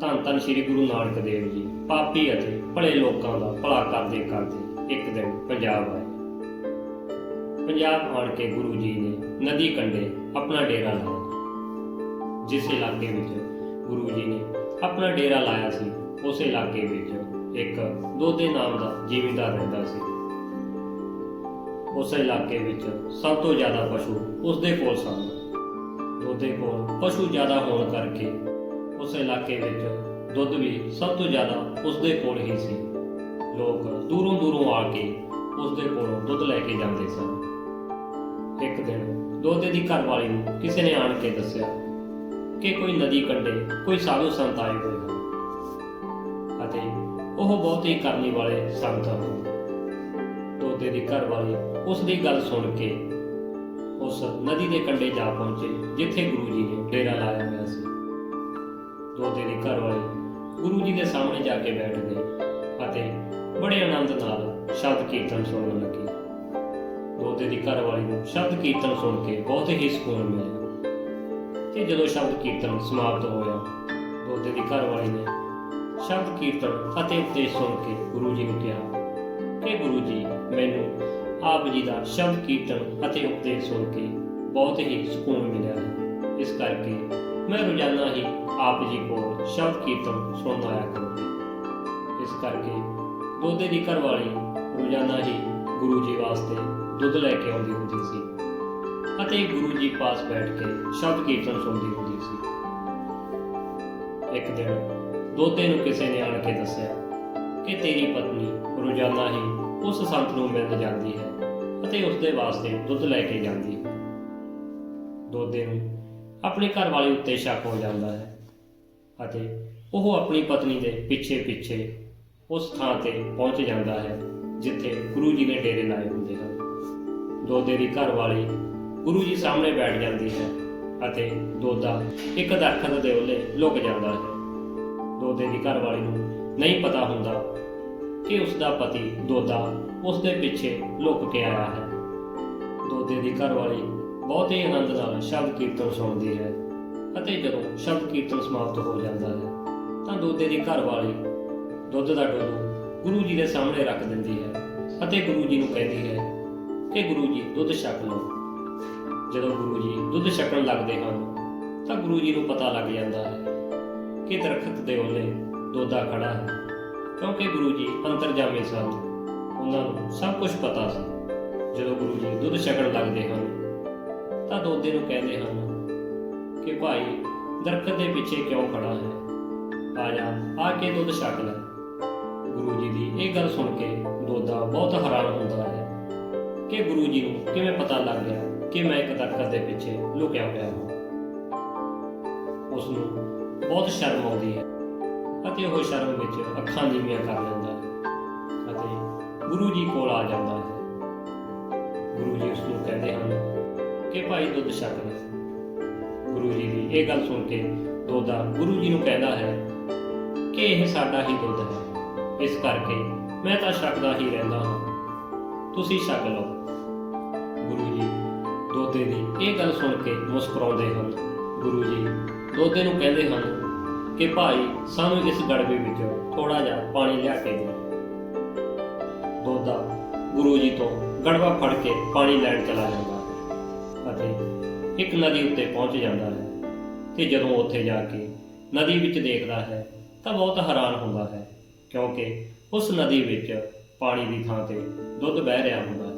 ਧੰਨ ਧੰਨ ਸ੍ਰੀ ਗੁਰੂ ਨਾਨਕ ਦੇਵ ਜੀ। ਪਾਪੀ ਅਤੇ ਭਲੇ ਲੋਕਾਂ ਦਾ ਭਲਾ ਕਰਦੇ ਕਰਦੇ ਇੱਕ ਦਿਨ ਪੰਜਾਬ ਆਏ। ਪੰਜਾਬ ਆਣ ਕੇ ਗੁਰੂ ਜੀ ਨੇ ਨਦੀ ਕੰਢੇ ਆਪਣਾ ਡੇਰਾ ਲਾਇਆ। ਜਿਸ ਇਲਾਕੇ ਵਿੱਚ ਗੁਰੂ ਜੀ ਨੇ ਆਪਣਾ ਡੇਰਾ ਲਾਇਆ ਸੀ, ਉਸ ਇਲਾਕੇ ਵਿੱਚ ਇੱਕ ਦੋਦੇ ਨਾਮ ਦਾ ਜ਼ਿਮੀਂਦਾਰ ਰਹਿੰਦਾ ਸੀ। ਉਸ ਇਲਾਕੇ ਵਿੱਚ ਸਭ ਤੋਂ ਜ਼ਿਆਦਾ ਪਸ਼ੂ ਉਸ ਦੇ ਕੋਲ ਸਨ। ਦੋਦੇ ਕੋਲ ਪਸ਼ੂ ਜ਼ਿਆਦਾ ਹੋਣ ਕਰਕੇ ਉਸ ਇਲਾਕੇ ਵਿੱਚ ਦੁੱਧ ਵੀ ਸਭ ਤੋਂ ਜ਼ਿਆਦਾ ਉਸ ਦੇ ਕੋਲ ਹੀ ਸੀ। ਲੋਕ ਦੂਰੋਂ ਦੂਰੋਂ ਆ ਕੇ ਉਸ ਦੇ ਕੋਲੋਂ ਦੁੱਧ ਲੈ ਕੇ ਜਾਂਦੇ ਸਨ। ਇੱਕ ਦਿਨ ਦੋਦੇ ਦੀ ਘਰਵਾਲੀ ਨੂੰ ਕਿਸੇ ਨੇ ਆਣ ਕੇ ਦੱਸਿਆ ਕਿ ਕੋਈ ਨਦੀ ਕੰਢੇ ਕੋਈ ਸਾਧੂ ਸੰਤ ਆਏ ਹੋਏ ਹਨ ਅਤੇ ਉਹ ਬਹੁਤ ਹੀ ਕਰਨੀ ਵਾਲੇ ਸੰਤ ਹਨ। ਦੋਦੇ ਦੀ ਘਰਵਾਲੀ ਉਸ ਦੀ ਗੱਲ ਸੁਣ ਕੇ ਉਸ ਨਦੀ ਦੇ ਕੰਢੇ ਜਾ ਪਹੁੰਚੇ, ਜਿੱਥੇ ਗੁਰੂ ਜੀ ਨੇ ਡੇਰਾ ਲਾਇਆ ਹੋਇਆ ਸੀ। ਦੋਦੇ ਦੀ ਘਰਵਾਲੀ ਗੁਰੂ ਜੀ ਦੇ ਸਾਹਮਣੇ ਜਾ ਕੇ ਬੈਠ ਗਏ ਅਤੇ ਬੜੇ ਆਨੰਦ ਨਾਲ ਸ਼ਬਦ ਕੀਰਤਨ ਸੁਣਨ ਲੱਗੀ। ਦੋਦੇ ਦੀ ਘਰਵਾਲੀ ਨੂੰ ਸ਼ਬਦ ਕੀਰਤਨ ਸੁਣ ਕੇ ਬਹੁਤ ਹੀ ਸਕੂਨ ਮਿਲਿਆ। ਤੇ ਜਦੋਂ ਸ਼ਬਦ ਕੀਰਤਨ ਸਮਾਪਤ ਹੋਇਆ ਦੋਦੇ ਦੀ ਘਰਵਾਲੀ ਨੇ ਸ਼ਬਦ ਕੀਰਤਨ ਅਤੇ ਉਪਦੇਸ਼ ਸੁਣ ਕੇ ਗੁਰੂ ਜੀ ਨੂੰ ਕਿਹਾ ਕਿ ਗੁਰੂ ਜੀ, ਮੈਨੂੰ ਆਪ ਜੀ ਦਾ ਸ਼ਬਦ ਕੀਰਤਨ ਅਤੇ ਉਪਦੇਸ਼ ਸੁਣ ਕੇ ਬਹੁਤ ਹੀ ਸਕੂਨ ਮਿਲਿਆ ਹੈ। ਇਸ ਕਰਕੇ ਮੈਂ ਰੋਜ਼ਾਨਾ ਹੀ ਆਪ ਜੀ ਕੋਲ ਸ਼ਬਦ ਕੀਰਤਨ ਸੁਣਦਾ ਆਇਆ ਕਰੂੰਗੀ। ਇਸ ਕਰਕੇ ਦੋਦੇ ਦੀ ਘਰਵਾਲੀ ਰੋਜ਼ਾਨਾ ਹੀ ਗੁਰੂ ਜੀ ਵਾਸਤੇ ਦੁੱਧ ਲੈ ਕੇ ਆਉਂਦੀ ਹੁੰਦੀ ਸੀ ਅਤੇ ਗੁਰੂ ਜੀ ਪਾਸ ਬੈਠ ਕੇ ਸ਼ਬਦ ਕੀਰਤਨ ਸੁਣਦੀ ਹੁੰਦੀ ਸੀ। ਇੱਕ ਦਿਨ ਦੋਤੇ ਨੂੰ ਕਿਸੇ ਨੇ ਆਣ ਕੇ ਦੱਸਿਆ ਕਿ ਤੇਰੀ ਪਤਨੀ ਰੋਜ਼ਾਨਾ ਹੀ ਉਸ ਸੰਤ ਨੂੰ ਮਿਲ ਜਾਂਦੀ ਹੈ ਅਤੇ ਉਸ ਦੇ ਵਾਸਤੇ ਦੁੱਧ ਲੈ ਕੇ ਜਾਂਦੀ ਹੈ। ਦੋਦੇ ਨੂੰ ਆਪਣੇ ਘਰ ਵਾਲੇ ਉੱਤੇ ਸ਼ੱਕ ਹੋ ਜਾਂਦਾ ਹੈ ਅਤੇ ਉਹ ਆਪਣੀ ਪਤਨੀ ਦੇ ਪਿੱਛੇ ਪਿੱਛੇ ਉਸ ਥਾਂ ਤੇ ਪਹੁੰਚ ਜਾਂਦਾ ਹੈ ਜਿੱਥੇ ਗੁਰੂ ਜੀ ਨੇ ਡੇਰੇ ਲਾਏ ਹੁੰਦੇ ਹਨ। ਦੋਦੇ ਦੀ ਘਰ ਵਾਲੀ ਗੁਰੂ ਜੀ ਸਾਹਮਣੇ ਬੈਠ ਜਾਂਦੀ ਹੈ ਅਤੇ ਦੋਦਾ ਇੱਕ ਦਰਖਤ ਦੇ ਉੱਲੇ ਲੁਕ ਜਾਂਦਾ ਹੈ। ਦੋਦੇ ਦੀ ਘਰ ਵਾਲੀ ਨੂੰ ਨਹੀਂ ਪਤਾ ਹੁੰਦਾ ਕਿ ਉਸ ਦਾ ਪਤੀ ਦੋਦਾ ਉਸ ਦੇ ਪਿੱਛੇ ਲੁਕ ਕੇ ਆਇਆ ਹੈ। ਦੋਦੇ ਦੀ ਘਰ ਵਾਲੀ ਬਹੁਤ ਹੀ ਆਨੰਦ ਨਾਲ ਸ਼ਬਦ ਕੀਰਤਨ ਸੁਣਦੀ ਹੈ ਅਤੇ ਜਦੋਂ ਸ਼ਬਦ ਕੀਰਤਨ ਸਮਾਪਤ ਹੋ ਜਾਂਦਾ ਹੈ, ਤਾਂ ਦੋਦੇ ਦੀ ਘਰ ਵਾਲੀ ਦੁੱਧ ਦਾ ਡੋਲੂ ਗੁਰੂ ਜੀ ਦੇ ਸਾਹਮਣੇ ਰੱਖ ਦਿੰਦੀ ਹੈ ਅਤੇ ਗੁਰੂ ਜੀ ਨੂੰ ਕਹਿੰਦੀ ਹੈ ਕਿ ਗੁਰੂ ਜੀ, ਦੁੱਧ ਛਕ ਲਓ। ਜਦੋਂ ਗੁਰੂ ਜੀ ਦੁੱਧ ਛਕਣ ਲੱਗਦੇ ਹਨ, ਤਾਂ ਗੁਰੂ ਜੀ ਨੂੰ ਪਤਾ ਲੱਗ ਜਾਂਦਾ ਹੈ ਕਿ ਦਰਖਤ ਦੇ ਉੱਲੇ ਦੋਦਾ ਖੜਾ ਹੈ, ਕਿਉਂਕਿ ਗੁਰੂ ਜੀ ਅੰਤਰਜਾਮੀ ਸਨ। ਉਹਨਾਂ ਨੂੰ ਸਭ ਕੁਝ ਪਤਾ ਸੀ। ਜਦੋਂ ਗੁਰੂ ਜੀ ਦੁੱਧ ਛਕਣ ਲੱਗਦੇ ਹਨ ਤਾਂ ਦੋਦੇ ਨੂੰ ਕਹਿੰਦੇ ਹਨ ਕਿ ਭਾਈ, ਦਰਖਤ ਦੇ ਪਿੱਛੇ ਕਿਉਂ ਖੜਾ ਹੈ? ਆ ਜਾ ਆ ਕੇ ਦੁੱਧ ਛਕ ਲੈ। ਗੁਰੂ ਜੀ ਦੀ ਇਹ ਗੱਲ ਸੁਣ ਕੇ ਦੋਦਾ ਬਹੁਤ ਹੈਰਾਨ ਹੁੰਦਾ ਹੈ ਕਿ ਗੁਰੂ ਜੀ ਨੂੰ ਕਿਵੇਂ ਪਤਾ ਲੱਗ ਗਿਆ ਕਿ ਮੈਂ ਇੱਕ ਦਰਖਤ ਦੇ ਪਿੱਛੇ ਲੁਕਿਆ ਹੋਇਆ ਹਾਂ। ਉਸ ਨੂੰ ਬਹੁਤ ਸ਼ਰਮ ਆਉਂਦੀ ਹੈ ਅਤੇ ਉਹ ਸ਼ਰਮ ਵਿੱਚ ਅੱਖਾਂ ਨੀਵੀਆਂ ਕਰ ਲੈਂਦਾ ਹੈ ਅਤੇ ਗੁਰੂ ਜੀ ਕੋਲ ਆ ਜਾਂਦਾ ਹੈ। ਗੁਰੂ ਜੀ ਉਸ ਨੂੰ ਕਹਿੰਦੇ ਹਨ ਕਿ ਭਾਈ ਦੁੱਧ ਛਕ ਲੈ ਗੁਰੂ ਜੀ ਦੀ ਇਹ ਗੱਲ ਸੁਣ ਕੇ ਦੋਦਾ ਗੁਰੂ ਜੀ ਨੂੰ ਕਹਿੰਦਾ ਹੈ ਕਿ ਇਹ ਸਾਡਾ ਹੀ ਦੁੱਧ ਹੈ। ਇਸ ਕਰਕੇ ਮੈਂ ਤਾਂ ਛਕਦਾ ਹੀ ਰਹਿੰਦਾ ਹਾਂ। ਤੁਸੀਂ ਛਕ ਲਓ। ਗੁਰੂ ਜੀ ਦੋਦੇ ਦੀ ਇਹ ਗੱਲ ਸੁਣ ਕੇ ਮੁਸਕਰਾਉਂਦੇ ਹਨ। ਗੁਰੂ ਜੀ ਦੋਦੇ ਨੂੰ ਕਹਿੰਦੇ ਹਨ ਕਿ ਭਾਈ ਸਾਨੂੰ ਇਸ ਗੜਬੇ ਵਿੱਚੋਂ ਥੋੜਾ ਜਿਹਾ ਪਾਣੀ ਲਿਆ ਕੇ ਦੇ ਦੋਦਾ ਗੁਰੂ ਜੀ ਤੋਂ ਗੜਵਾ ਫੜ ਕੇ ਪਾਣੀ ਲੈਣ ਚਲਾ ਜਾਂਦਾ। ਅਤੇ ਇੱਕ ਨਦੀ ਉੱਤੇ ਪਹੁੰਚ ਜਾਂਦਾ ਹੈ ਤੇ ਜਦੋਂ ਉੱਥੇ ਜਾ ਕੇ ਨਦੀ ਵਿੱਚ ਦੇਖਦਾ ਹੈ ਤਾਂ ਬਹੁਤ ਹੈਰਾਨ ਹੁੰਦਾ ਹੈ ਕਿਉਂਕਿ ਉਸ ਨਦੀ ਵਿੱਚ ਪਾਣੀ ਦੀ ਥਾਂ ਤੇ ਦੁੱਧ ਵਹਿ ਰਿਹਾ ਹੁੰਦਾ ਹੈ।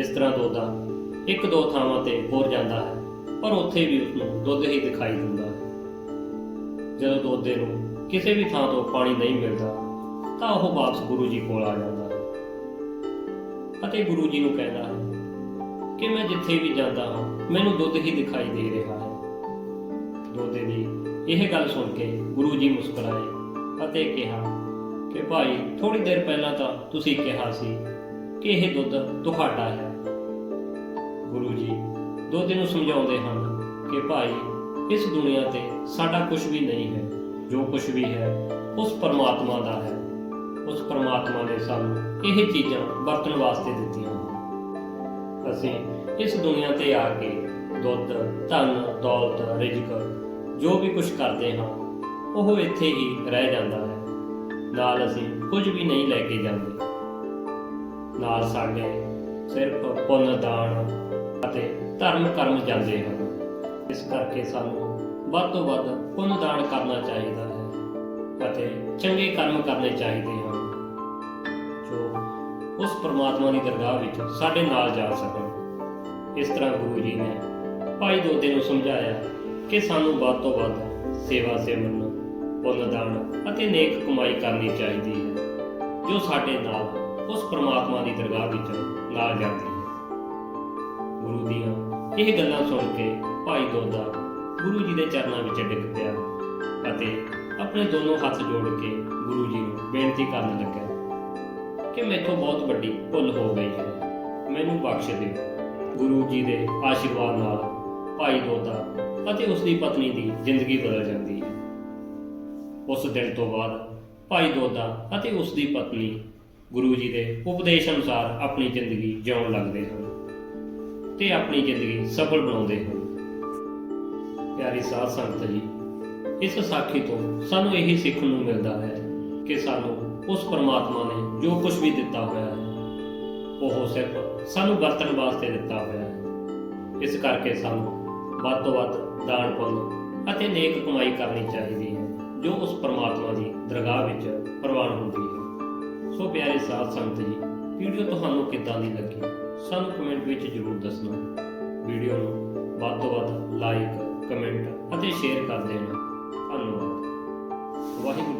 ਇਸ ਤਰ੍ਹਾਂ ਦੋਦਾ ਇੱਕ ਦੋ ਥਾਵਾਂ ਤੇ ਹੋਰ ਜਾਂਦਾ ਹੈ, ਪਰ ਉੱਥੇ ਵੀ ਉਸ ਨੂੰ ਦੁੱਧ ਹੀ ਦਿਖਾਈ ਦਿੰਦਾ ਹੈ। ਜਦੋਂ ਦੋਦੇ ਨੂੰ ਕਿਸੇ ਵੀ ਥਾਂ ਤੋਂ ਪਾਣੀ ਨਹੀਂ ਮਿਲਦਾ, ਤਾਂ ਉਹ ਵਾਪਸ ਗੁਰੂ ਜੀ ਕੋਲ ਆ ਜਾਂਦਾ ਹੈ। ਅਤੇ ਗੁਰੂ ਜੀ ਨੂੰ ਕਹਿੰਦਾ ਹੈ ਕਿ ਮੈਂ ਜਿੱਥੇ ਵੀ ਜਾਂਦਾ ਹਾਂ, ਮੈਨੂੰ ਦੁੱਧ ਹੀ ਦਿਖਾਈ ਦੇ ਰਿਹਾ ਹੈ। ਦੋਦੇ ਦੀ ਇਹ ਗੱਲ ਸੁਣ ਕੇ ਗੁਰੂ ਜੀ ਮੁਸਕਰਾਏ ਅਤੇ ਕਿਹਾ ਕਿ ਭਾਈ ਥੋੜੀ ਦੇਰ ਪਹਿਲਾਂ ਤਾਂ ਤੁਸੀਂ ਕਿਹਾ ਸੀ ਕਿ ਇਹ ਦੁੱਧ ਤੁਹਾਡਾ ਹੈ। ਗੁਰੂ ਜੀ ਦੋਦੇ ਨੂੰ ਸਮਝਾਉਂਦੇ ਹਨ ਕਿ ਭਾਈ, ਇਸ ਦੁਨੀਆ ਤੇ ਸਾਡਾ ਕੁਝ ਵੀ ਨਹੀਂ ਹੈ। ਜੋ ਕੁਝ ਵੀ ਹੈ, ਉਸ ਪਰਮਾਤਮਾ ਦਾ ਹੈ। ਉਸ ਪਰਮਾਤਮਾ ਨੇ ਸਾਨੂੰ ਇਹ ਚੀਜ਼ਾਂ ਵਰਤਣ ਵਾਸਤੇ ਦਿੱਤੀਆਂ। ਅਸੀਂ ਇਸ ਦੁਨੀਆ ਤੇ ਆ ਕੇ ਦੁੱਧ, ਧਨ, ਦੌਲਤ, ਰਿਜ਼ਕ, ਜੋ ਵੀ ਕੁਝ ਕਰਦੇ ਹਾਂ, ਉਹ ਇੱਥੇ ਹੀ ਰਹਿ ਜਾਂਦਾ ਹੈ। ਨਾਲ ਅਸੀਂ ਕੁਝ ਵੀ ਨਹੀਂ ਲੈ ਕੇ ਜਾਂਦੇ। ਨਾਲ ਸਾਡੇ ਸਿਰਫ ਪੁੰਨ, ਦਾਨ ਅਤੇ ਧਰਮ ਕਰਮ ਜਾਂਦੇ ਹਨ। ਇਸ ਕਰਕੇ ਸਾਨੂੰ ਵੱਧ ਤੋਂ ਵੱਧ ਪੁੰਨ, ਦਾਨ ਕਰਨਾ ਚਾਹੀਦਾ ਹੈ ਅਤੇ ਚੰਗੇ ਕਰਮ ਕਰਨੇ ਚਾਹੀਦੇ ਹਨ। ਜੋ ਉਸ ਪ੍ਰਮਾਤਮਾ ਦੀ ਦਰਗਾਹ ਵਿੱਚ ਸਾਡੇ ਨਾਲ ਜਾ ਸਕਣ। ਇਸ ਤਰ੍ਹਾਂ ਗੁਰੂ ਜੀ ਨੇ ਭਾਈ ਦੋਦੇ ਨੂੰ ਸਮਝਾਇਆ ਕਿ ਸਾਨੂੰ ਵੱਧ ਤੋਂ ਵੱਧ ਸੇਵਾ ਸਿਮਰਨ ਪੁੰਨ ਦਾਨ ਅਤੇ ਨੇਕ ਕਮਾਈ ਕਰਨੀ ਚਾਹੀਦੀ ਹੈ, ਜੋ ਸਾਡੇ ਨਾਲ ਉਸ ਪ੍ਰਮਾਤਮਾ ਦੀ ਦਰਗਾਹ ਵਿੱਚ ਨਾਲ ਜਾਂਦੀ ਹੈ। ਗੁਰੂ ਦੀਆਂ ਇਹ ਗੱਲਾਂ ਸੁਣ ਕੇ ਭਾਈ ਦੋਦਾ ਗੁਰੂ ਜੀ ਦੇ ਚਰਨਾਂ ਵਿੱਚ ਡਿੱਗ ਪਿਆ ਅਤੇ ਆਪਣੇ ਦੋਨੋਂ ਹੱਥ ਜੋੜ ਕੇ ਗੁਰੂ ਜੀ ਨੂੰ ਬੇਨਤੀ ਕਰਨ ਲੱਗਾ ਕਿ ਮੈਥੋਂ ਬਹੁਤ ਵੱਡੀ ਭੁੱਲ ਹੋ ਗਈ ਹੈ। ਮੈਨੂੰ ਬਖਸ਼ ਦਿਓ ਗੁਰੂ ਜੀ ਦੇ ਆਸ਼ੀਰਵਾਦ ਨਾਲ ਭਾਈ ਦੋਦਾ ਅਤੇ ਉਸ ਦੀ ਪਤਨੀ ਦੀ ਜ਼ਿੰਦਗੀ ਬਦਲ ਜਾਂਦੀ ਹੈ। ਉਸ ਦਿਨ ਤੋਂ ਬਾਅਦ ਭਾਈ ਦੋਦਾ ਅਤੇ ਉਸ ਦੀ ਪਤਨੀ ਗੁਰੂ ਜੀ ਦੇ ਉਪਦੇਸ਼ ਅਨੁਸਾਰ ਆਪਣੀ ਜ਼ਿੰਦਗੀ ਜਿਉਣ ਲੱਗਦੇ ਹਨ ਤੇ ਆਪਣੀ ਜ਼ਿੰਦਗੀ ਸਫਲ ਬਣਾਉਂਦੇ ਹਨ। ਪਿਆਰੀ ਸਾਧ ਸੰਗਤ ਜੀ, ਇਸ ਸਾਖੀ ਤੋਂ ਸਾਨੂੰ ਇਹੀ ਸਿੱਖਣ ਨੂੰ ਮਿਲਦਾ ਹੈ ਕਿ ਸਾਨੂੰ ਉਸ ਪਰਮਾਤਮਾ ਨੇ ਜੋ ਕੁਝ ਵੀ ਦਿੱਤਾ ਹੋਇਆ ਹੈ, ਉਹ ਸਿਰਫ ਸਾਨੂੰ ਵਰਤਣ ਵਾਸਤੇ ਦਿੱਤਾ ਹੋਇਆ ਹੈ। ਇਸ ਕਰਕੇ ਸਾਨੂੰ ਵੱਧ ਤੋਂ ਵੱਧ ਦਾਨ, ਪੁੰਨ ਅਤੇ ਨੇਕ ਕਮਾਈ ਕਰਨੀ ਚਾਹੀਦੀ ਹੈ, ਜੋ ਉਸ ਪਰਮਾਤਮਾ ਦੀ ਦਰਗਾਹ ਵਿੱਚ ਪ੍ਰਵਾਨ ਹੁੰਦੀ ਹੈ। ਸੋ ਪਿਆਰੇ ਸਾਧ ਸੰਗਤ ਜੀ, ਵੀਡੀਓ ਤੁਹਾਨੂੰ ਕਿੱਦਾਂ ਦੀ ਲੱਗੀ, ਸਾਨੂੰ ਕਮੈਂਟ ਵਿੱਚ ਜ਼ਰੂਰ ਦੱਸਣਾ। ਵੀਡੀਓ ਨੂੰ ਵੱਧ ਤੋਂ ਵੱਧ ਲਾਈਕ ਕਮੈਂਟ ਅਤੇ ਸ਼ੇਅਰ ਕਰ ਦੇਣਾ। ਧੰਨਵਾਦ। ਵਾਹਿਗੁਰੂ